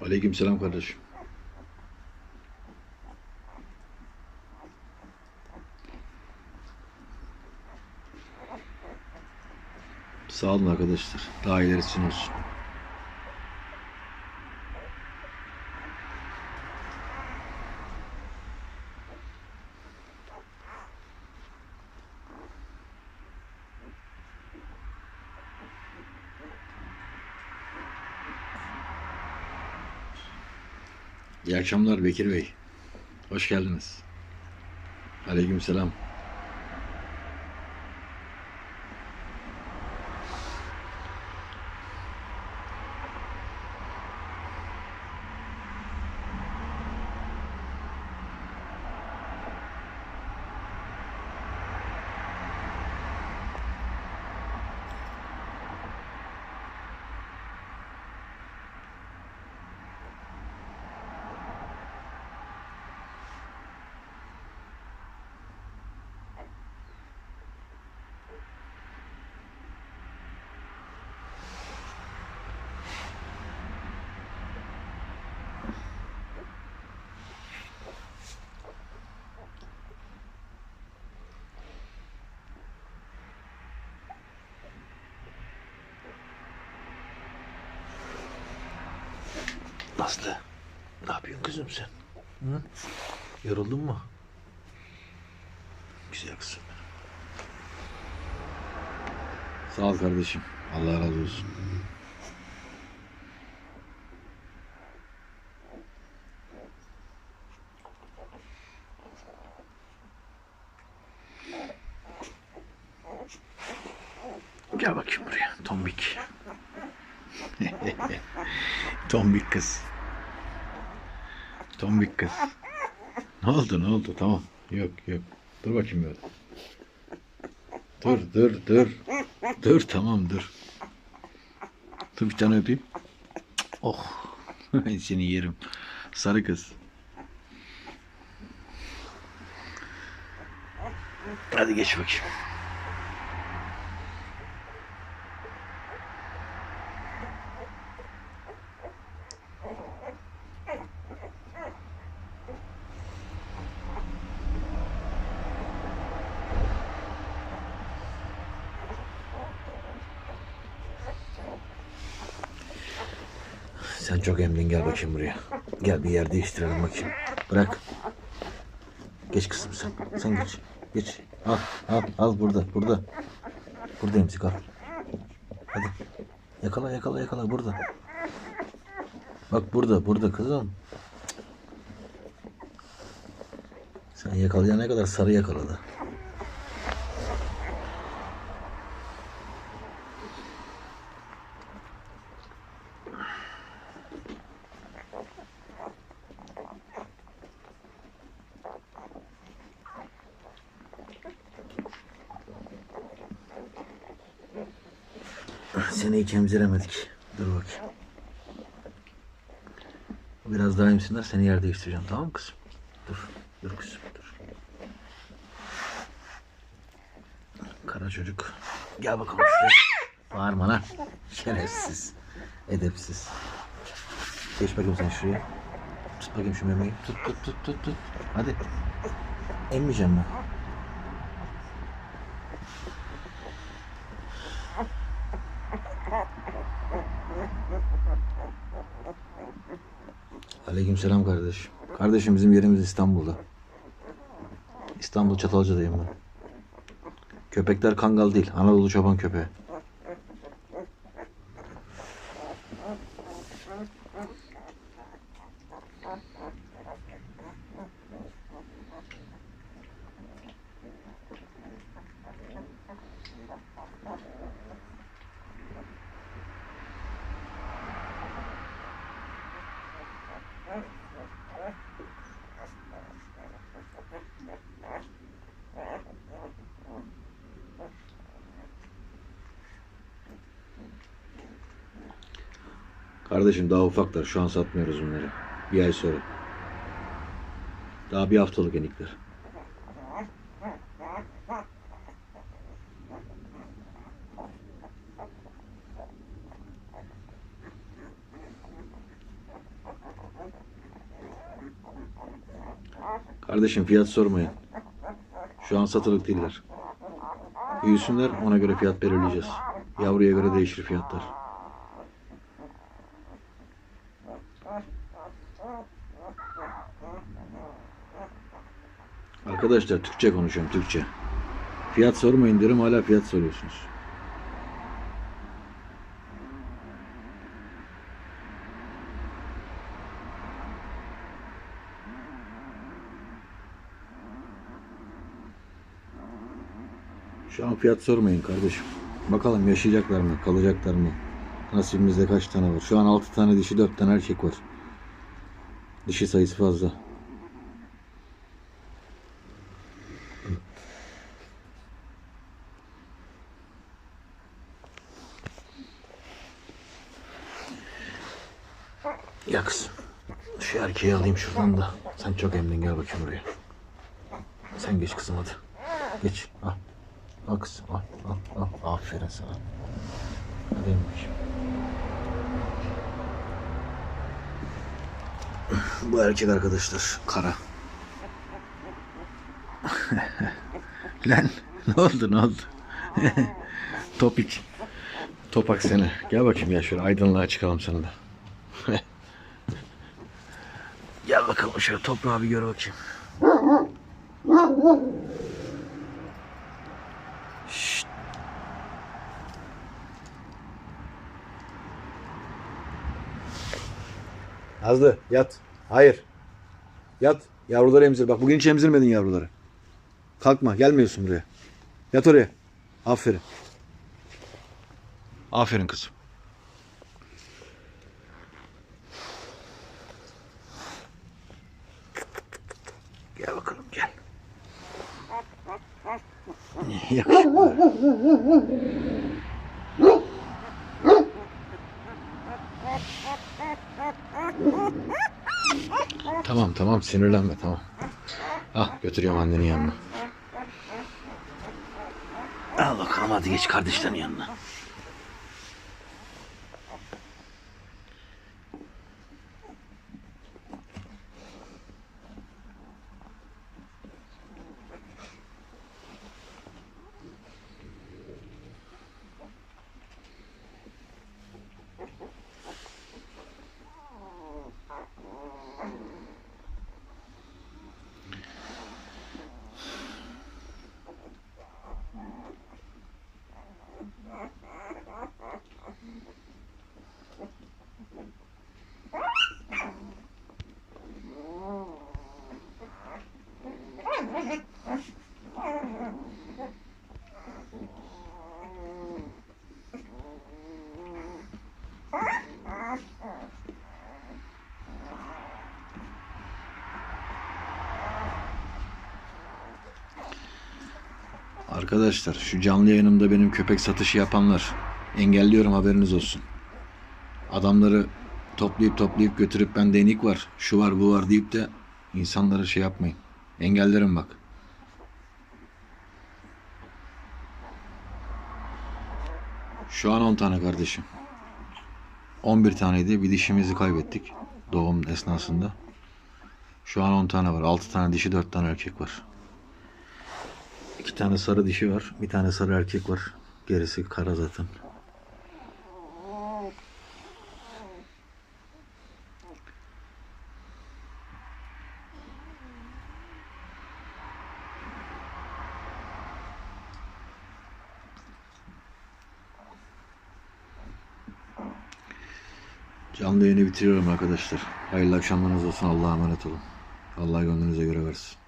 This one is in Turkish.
Aleykümselam kardeşim. Sağ olun arkadaşlar. Daha ilerisi olsun. İyi akşamlar Bekir Bey. Hoş geldiniz. Aleykümselam. Aslı, ne yapıyorsun kızım sen? Hı? Yoruldun mu? Güzel kızım. Sağ ol kardeşim. Allah razı olsun. Gel bakayım buraya. Tombik. Tombik kız. Tombik kız. Ne oldu ne oldu tamam. Yok yok. Dur bakayım böyle. Dur dur dur. Dur tamam dur. Dur bir tane öpeyim. Oh. Seni yerim. Sarı kız. Hadi geç bakayım. Sen çok emdin gel bakayım buraya. Gel bir yer değiştirelim bakayım. Bırak. Geç kızım sen. Sen geç. Geç. Al al al burada burada. Burada emzik al. Hadi. Yakala yakala yakala burada. Bak burada burada kızım. Sen yakalayana kadar sarı yakaladı. Seni hiç emziremedik. Dur bakayım. Biraz daha emsinler seni yer değiştireceğim tamam mı kızım? Dur. Dur kızım dur. Kara çocuk. Gel bakalım şuraya. Bağırma lan. Şerefsiz. Edepsiz. Geç bakayım sen şuraya. Tut bakayım şu memeyi. Tut tut tut tut tut. Hadi. Emmeyeceğim ben. Aleykümselam kardeşim. Kardeşim bizim yerimiz İstanbul'da. İstanbul Çatalca'dayım ben. Köpekler kangal değil. Anadolu çoban köpeği. Kardeşim daha ufaklar. Şu an satmıyoruz bunları. Bir ay sonra. Daha bir haftalık enikler. Kardeşim fiyat sormayın. Şu an satılık değiller. Büyüsünler ona göre fiyat belirleyeceğiz. Yavruya göre değişir fiyatlar. Arkadaşlar Türkçe konuşuyorum Türkçe. Fiyat sormayın diyorum hala fiyat soruyorsunuz. Şu an fiyat sormayın kardeşim. Bakalım yaşayacaklar mı, kalacaklar mı? Nasibimizde kaç tane var? Şu an 6 tane dişi, 4 tane erkek var. Dişi sayısı fazla. Ya kızım. Şu erkeği alayım şuradan da. Sen çok emdin gel bakayım buraya. Sen geç kızım hadi. Geç. Al. Al kızım al. Al. al. Aferin sana. Hadi in bakayım. Bu erkek arkadaşlar. Kara. Lan ne oldu ne oldu? Topik. Topak seni. Gel bakayım ya şöyle aydınlığa çıkalım sana da. Gel bakalım şöyle toprağı bir gör bakayım. Şşt. Nazlı yat. Hayır. Yat. Yavruları emzir. Bak bugün hiç emzirmedin yavruları. Kalkma. Gelmiyorsun buraya. Yat oraya. Aferin. Aferin kızım. Gel bakalım gel. Tamam tamam sinirlenme tamam. Ah götürüyorum annenin yanına. Al bakalım hadi geç kardeşlerin yanına. Arkadaşlar şu canlı yayınımda benim köpek satışı yapanlar engelliyorum haberiniz olsun. Adamları toplayıp toplayıp götürüp ben denik var, şu var bu var deyip de insanlara şey yapmayın. Engellerim bak. Şu an 10 tane kardeşim. 11 taneydi. Bir dişimizi kaybettik doğum esnasında. Şu an 10 tane var. 6 tane dişi 4 tane erkek var. İki tane sarı dişi var. Bir tane sarı erkek var. Gerisi kara zaten. Canlı yayını bitiriyorum arkadaşlar. Hayırlı akşamlarınız olsun. Allah'a emanet olun. Allah gönlünüze göre versin.